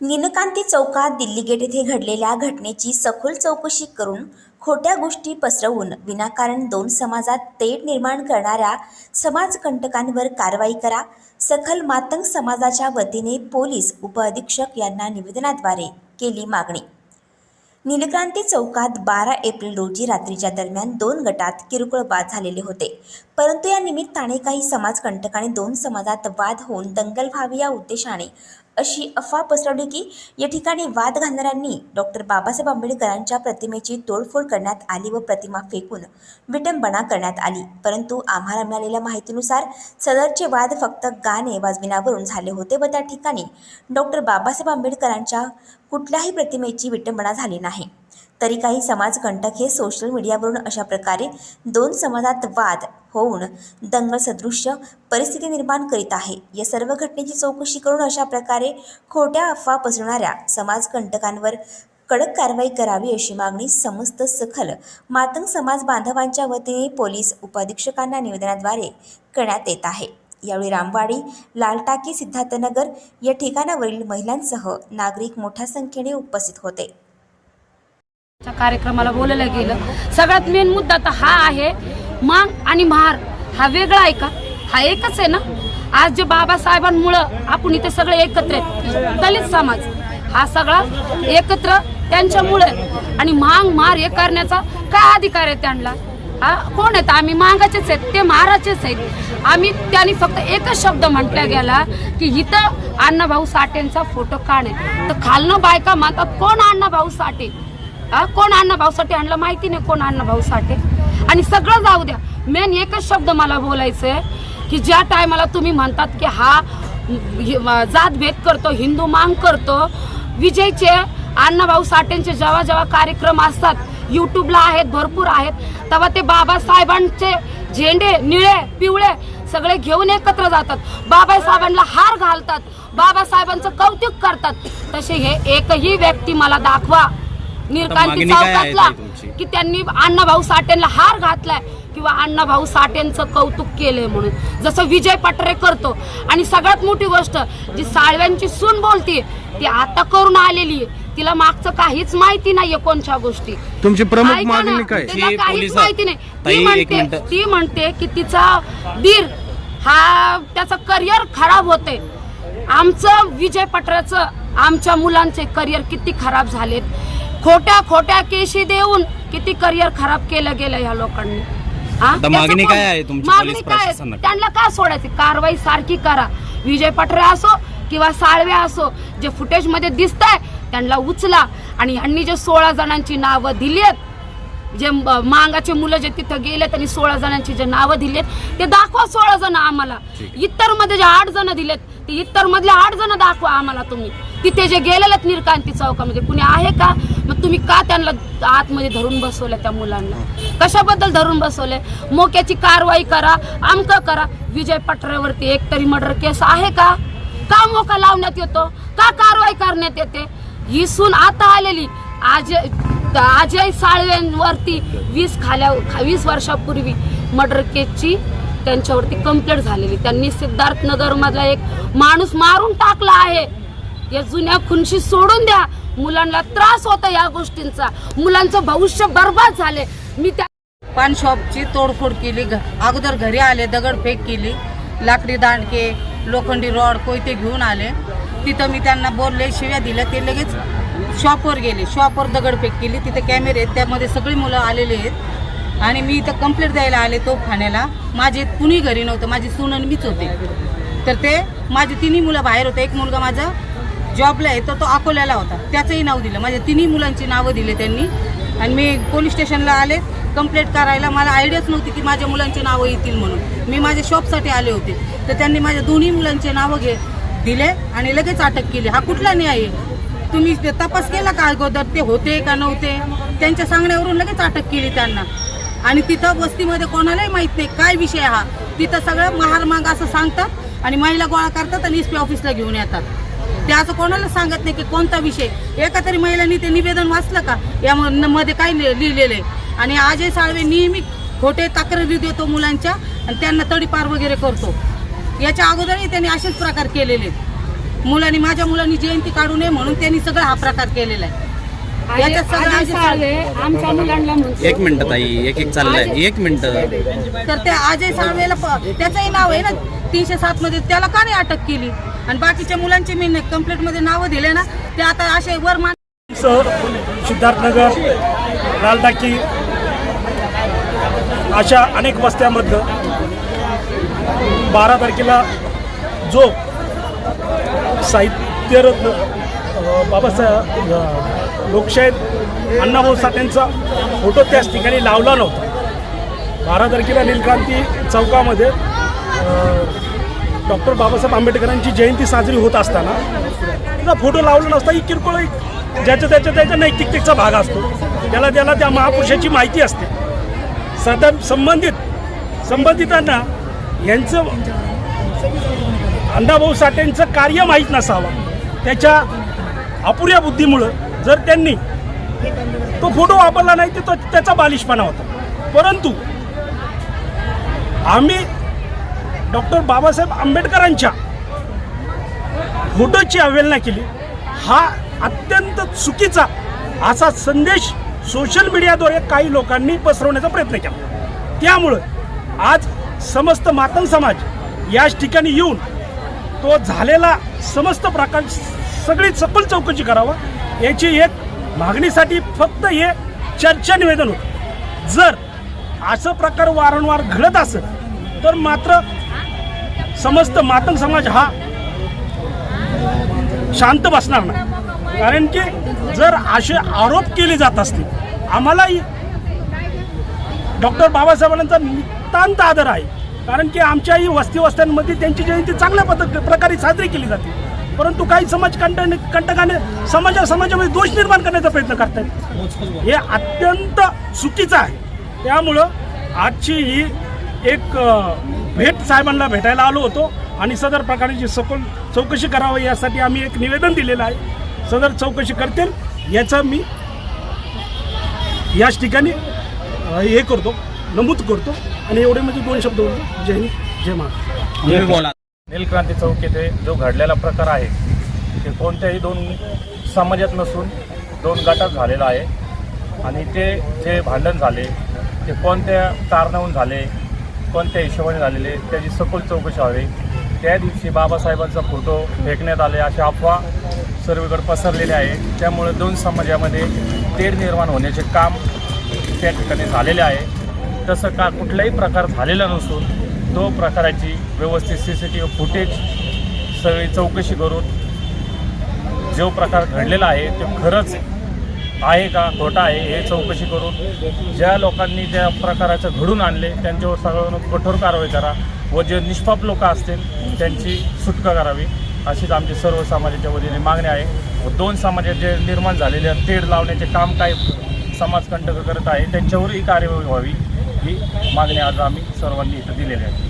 निनकांती चौकात दिल्ली गेट येथे घडलेल्या घटनेची सखोल चौकशी करून खोट्या गोष्टी पसरवून विनाकारण दोन समाजात तेढ निर्माण करणाऱ्या समाजकंटकांवर कारवाई करा सखल मातंग समाजाच्या वतीने पोलीस उपअधीक्षक यांना निवेदनाद्वारे केली मागणी. नीलक्रांती चौकात बारा एप्रिल रोजी रात्रीच्या दरम्यान दोन गटात किरकोळ वाद झालेले होते. परंतु या निमित्ताने काही समाजकंटकांनी दोन समाजात वाद होऊन दंगल व्हावी या उद्देशाने अशी अफवा पसरवली की या ठिकाणी वाद घालणाऱ्यांनी डॉक्टर बाबासाहेब आंबेडकरांच्या प्रतिमेची तोडफोड करण्यात आली व प्रतिमा फेकून विटंबना करण्यात आली. परंतु आम्हाला मिळालेल्या माहितीनुसार सदरचे वाद फक्त गाणे वाजविण्यावरून झाले होते व त्या ठिकाणी डॉक्टर बाबासाहेब आंबेडकरांच्या कुठल्याही प्रतिमेची विटंबना झाली नाही. तरी काही समाजकंटक हे सोशल मीडियावरून अशा प्रकारे दोन समाजात वाद होऊन दंगल सदृश्य परिस्थिती निर्माण करीत आहे. या सर्व घटनेची चौकशी करून अशा प्रकारे खोट्या अफवा पसरणाऱ्या समाजकंटकांवर कडक कारवाई करावी अशी मागणी समस्त सखल मातंग समाज बांधवांच्या वतीने पोलीस उपाधीक्षकांना निवेदनाद्वारे करण्यात येत आहे. यावेळी रामवाडी लालटाकी सिद्धार्थनगर या ठिकाणावरील महिलांसह नागरिक मोठ्या संख्येने उपस्थित होते. च्या कार्यक्रमाला बोलवलं गेलं. सगळ्यात मेन मुद्दा तर हा आहे मांग आणि महार हा वेगळा आहे का? हा एकच आहे ना? आज जे बाबासाहेबांमुळं आपण इथे सगळे एकत्र आहेत दलित समाज हा सगळा एकत्र त्यांच्यामुळे. आणि मांग मार हे करण्याचा काय अधिकार आहे त्यांना? हा कोण आहेत? आम्ही मांगाचेच आहेत ते महाराचेच आहेत. आम्ही त्यांनी फक्त एकच शब्द म्हटला गेला की इथं अण्णाभाऊ साठेंचा फोटो काढे तर खालनं बायका म्हणतात कोण अण्णाभाऊ साठे? हा? कोण अण्णा भाऊसाठी आणलं? माहिती नाही कोण अण्णा भाऊ साठे आणि सगळं जाऊ द्या. मेन एकच शब्द मला बोलायचंय की ज्या टायमाला तुम्ही म्हणतात की हा जातभेद करतो हिंदू मांग करतो विजयचे अण्णाभाऊ साठेंचे जेव्हा जेव्हा कार्यक्रम असतात युट्यूबला आहेत भरपूर आहेत तेव्हा ते बाबासाहेबांचे झेंडे निळे पिवळे सगळे घेऊन एकत्र जातात. बाबासाहेबांना हार घालतात. बाबासाहेबांचं कौतुक करतात. तसे हे एकही व्यक्ती मला दाखवा. निरकांती मागणी काय आहे ताई तुमची? की त्यांनी अण्णाभाऊ साठेंना हार घातलाय किंवा अण्णाभाऊ साठेंचं कौतुक केलंय म्हणून. जसं विजय पटरे करतो. आणि सगळ्यात मोठी गोष्ट जी साळव्यांची सून बोलते ती आता करून आलेली आहे. तिला मागचं काहीच माहिती नाहीये कोणत्या गोष्टी. तुमची प्रमुख ऐका ना, मागणी काय? तिला ही काहीच पोलिस- माहिती नाही. ताई, ती एक म्हणते मिनिटं. ती म्हणते की तिचा दीर हा त्याचं करिअर खराब होते आमचं विजय पटराचं आमच्या मुलांचे करिअर किती खराब झालेत. खोट्या खोट्या केशी देऊन किती करिअर खराब केलं गेलं ह्या लोकांनी. हा? मागणी काय आहे मागणी काय? त्यांना का सोडायची? कारवाई सारखी करा. विजय पटरे असो किंवा साळवे असो जे फुटेजमध्ये दिसत आहे त्यांना उचला. आणि ह्यांनी जे सोळा जणांची नावं दिली आहेत जे मांगाचे मुलं जे तिथं गेले त्यांनी सोळा जणांची जे नावं दिलेत ते दाखवा सोळा जण आम्हाला. इतरमध्ये जे आठ जण दिलेत ते इतर मधले आठ जण दाखवा आम्हाला तुम्ही. तिथे जे गेलेलेत निरकांती चौकामध्ये कुणी आहे का? मग तुम्ही का त्यांना आतमध्ये धरून बसवलं त्या मुलांना? कशाबद्दल धरून बसवले? मोक्याची कारवाई करा अमक करा. विजय पटऱ्यावरती एक तरी मर्डर केस आहे का? का मोका लावण्यात येतो? का कारवाई करण्यात येते? ही सून आता आलेली. आज अजय साळवेंवरती वीस खाल्या वीस वर्षापूर्वी मर्डर केसची त्यांच्यावरती कंप्लेंट झालेली. त्यांनी सिद्धार्थनगरमधला एक माणूस मारून टाकला आहे. या जुन्या खुनशी सोडून द्या. मुलांना त्रास होता या गोष्टींचा. मुलांचं भविष्य बर्बाद झाले. मी त्या पान शॉपची तोडफोड केली. घ- अगोदर घरी आले दगडफेक केली. लाकडी दांडके लोखंडी रॉड कोयते घेऊन आले. तिथं मी त्यांना बोलले शिव्या दिल्या. ते लगेच शॉपवर गेले. शॉपवर दगडफेक केली. तिथे कॅमेरे आहेत. त्यामध्ये सगळी मुलं आलेली आहेत. आणि मी इथं कंप्लेंट द्यायला आले तो खाण्याला माझे कुणी घरी नव्हतं. माझी सुनन मीच होते. तर ते माझी तिन्ही मुलं बाहेर होते. एक मुलगा माझा जॉबला आहे तर तो अकोल्याला होता. त्याचंही नाव दिलं. माझ्या तिन्ही मुलांची नावं दिले त्यांनी. आणि मी पोलीस स्टेशनला आले कंप्लेंट करायला. मला आयडियाच नव्हती की माझ्या मुलांची नावं येतील म्हणून. मी माझ्या शॉपसाठी आले होते. तर त्यांनी माझ्या दोन्ही मुलांचे नावं घे दिले आणि लगेच अटक केली. हा कुठला न्याय आहे? तुम्ही ते तपास केला का अगोदर? ते होते का नव्हते? त्यांच्या सांगण्यावरून लगेच अटक केली त्यांना. आणि तिथं वस्तीमध्ये कोणालाही माहीत नाही काय विषय हा. तिथं सगळं महार माग असं सांगतात आणि महिला गोळा करतात आणि एस पी ऑफिसला घेऊन येतात. ते असं कोणाला सांगत नाही की कोणता विषय? एका तरी महिलांनी ते निवेदन वाचलं का? या म- मध्ये काय लिह- लिहिलेलं आहे. आणि अजय साळवे नेहमी खोटे तक्रारी देतो मुलांच्या आणि त्यांना तडीपार वगैरे करतो. याच्या अगोदरही त्यांनी असेच प्रकार केलेले. मुलांनी माझ्या मुलांनी जयंती काढू नये म्हणून त्यांनी सगळं हा प्रकार केलेला आहे. एक मिनिट ताई एक एक चाललंय. एक मिनिट. तर त्या अजय साळवेला त्याचंही नाव आहे ना? तीनशे सात मध्ये त्याला का नाही अटक केली? आणि बाकीच्या मुलांचे मी कंप्लेंटमध्ये नावं दिले ना ते आता असे वर मान सर सिद्धार्थनगर लालटाकी अशा अनेक वस्त्यामधलं बारा तारखेला जो साहित्यरत्न बाबासाहेब लोकशाहीत लोकशाहीर अण्णाभाऊ साठेंचा फोटो त्याच ठिकाणी लावला नव्हता. बारा तारखेला नीलक्रांती चौकामध्ये डॉक्टर बाबासाहेब आंबेडकरांची जयंती साजरी होत असताना त्याचा फोटो लावला नसता ही किरकोळ एक ज्याच्या त्याच्या त्याच्या नैतिकतेचा भाग असतो. त्याला त्याला त्या महापुरुषाची माहिती असते. सदन संबंधित संबंधितांना यांचं अण्णाभाऊ साठेंचं कार्य माहीत नसावं. त्याच्या अपुऱ्या बुद्धीमुळं जर त्यांनी तो फोटो वापरला नाही तर तो त्याचा बालिशपणा होता. परंतु आम्ही डॉक्टर बाबासाहेब आंबेडकरांच्या फोटोची अवहेलना केली. हा अत्यंत चुकीचा असा संदेश सोशल मीडियाद्वारे काही लोकांनी पसरवण्याचा प्रयत्न केला. त्यामुळं आज समस्त मातंग समाज याच ठिकाणी येऊन तो झालेला समस्त प्रकार सगळी सखोल चौकशी करावं याची एक मागणीसाठी फक्त हे चर्चा निवेदन होतं. जर असं प्रकार वारंवार घडत असेल तर मात्र समस्त मातंग समाज हा शांत बसणार नाही. कारण की जर असे आरोप केले जात असतील आम्हालाही डॉक्टर बाबासाहेबांचा नितांत आदर आहे. कारण की आमच्याही वस्ती वस्त्यांमध्ये त्यांची जयंती चांगल्या पद्धत प्रकारे साजरी केली जाते. परंतु काही समाज कंट कंटकाने समाजा समाजामध्ये दोष निर्माण करण्याचा प्रयत्न करतात हे अत्यंत चुकीचं आहे. त्यामुळं आजची ही एक भेट साहेबांना भेटायला आलो होतो आणि सदर प्रकारची सखोल चौकशी करावी यासाठी आम्ही एक निवेदन दिलेलं आहे. सदर चौकशी करतील याचं मी याच ठिकाणी हे करतो नमूद करतो आणि एवढे म्हणजे दोन शब्द बोलतो जय हिंद जय बोला नीलक्रांती चौक येथे जो घडलेला प्रकार आहे ते कोणत्याही दोन समाजात नसून दोन गटात झालेला आहे. आणि ते जे भांडण झाले ते कोणत्या कारणावरून झाले कोणत्या हिशोबाने झालेले त्याची सखोल चौकशी व्हावी. त्या दिवशी बाबासाहेबांचा फोटो फेकण्यात आले अशा अफवा सर्वीकडे पसरलेले आहे. त्यामुळे दोन समाजामध्ये तेढ निर्माण होण्याचे काम त्या ठिकाणी झालेले आहे. तसं का कुठलाही प्रकार झालेला नसून तो प्रकाराची व्यवस्थित C C T V footage सगळी चौकशी करून जो प्रकार घडलेला आहे तो खरंच आहे का खोटा आहे हे चौकशी करून ज्या लोकांनी त्या प्रकाराचं घडून आणले त्यांच्यावर सगळ्यांना कठोर कारवाई करा व जे निष्पाप लोक असतील त्यांची सुटका करावी अशीच आमची सर्व समाजाच्या वतीने मागणी आहे. व दोन समाजात जे निर्माण झालेले तेढ लावण्याचे काम काय समाजकंटक करत आहे त्यांच्यावरही कार्यवाही व्हावी ही मागणी आज आम्ही सर्वांनी इथं दिलेली आहे.